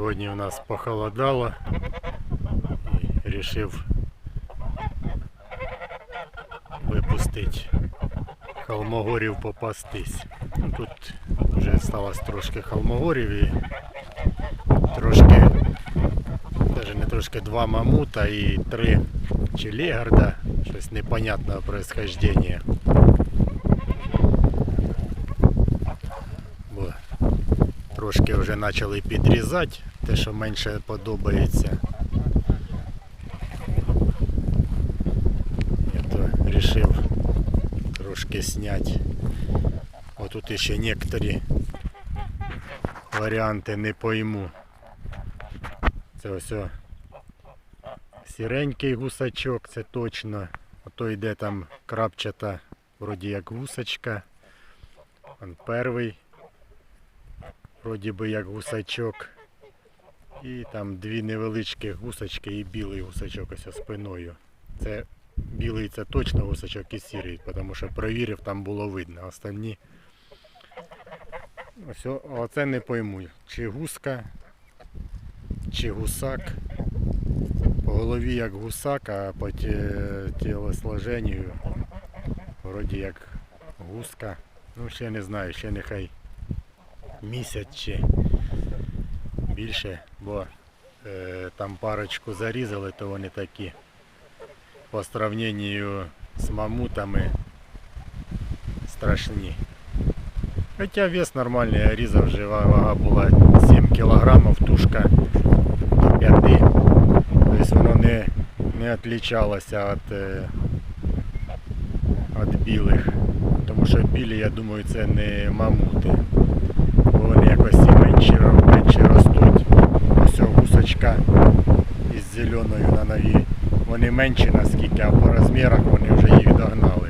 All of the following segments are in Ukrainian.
Сьогодні у нас похолодало і вирішив випустити холмогорів попастись. Ну, тут вже сталося трошки холмогорів і трошки, навіть не трошки два мамута і три чи легарда, щось непонятного происхождения. Трошки вже почали підрізати, те, що менше подобається. Я то вирішив трошки зняти. Отут ще некоторі варіанти не пойму. Це ось сіренький гусачок, це точно. Ото йде там крапчата, вроді як гусачка. Он перший, вроді би як гусачок. І там дві невеличкі гусачки і білий гусачок ось спиною. Це білий це точно гусачок і сірий, тому що провірив, там було видно. Останні. Ось, оце не пойму, чи гуска, чи гусак. По голові як гусак, а по тілосложенню вроді як гуска. Ну ще не знаю, ще нехай місяць чи більше, бо е, там парочку зарізали, то вони такі по сравненню з мамутами страшні. Хоча вес нормальний, я різав вже ва- вага була 7 кг, тушка до 5. Тобто воно не, не відлічалося від, е, від білих. Тому що білі, я думаю, це не мамути. Бо вони якось і менші, ро- менші ростуть. Ось цього гусачка зеленою на нові. Вони менші наскільки, а по розмірах вони вже їх догнали.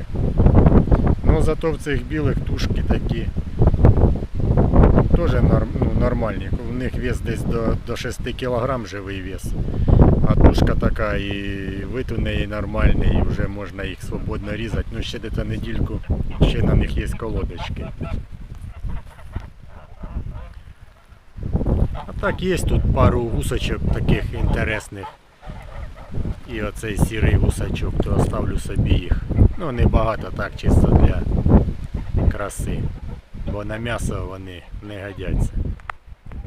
Ну зато в цих білих тушки такі теж ну, нормальні. У них вес десь до, до 6 кг живий вес. А тушка така і вид у неї нормальний, і вже можна їх свободно різати. Ну ще десь недільку ще на них є колодочки. А так є тут пару гусочок таких інтересних. І оцей сірий гусачок, то оставлю собі їх. Ну небагато так, чисто для краси. Бо на м'ясо вони не годяться.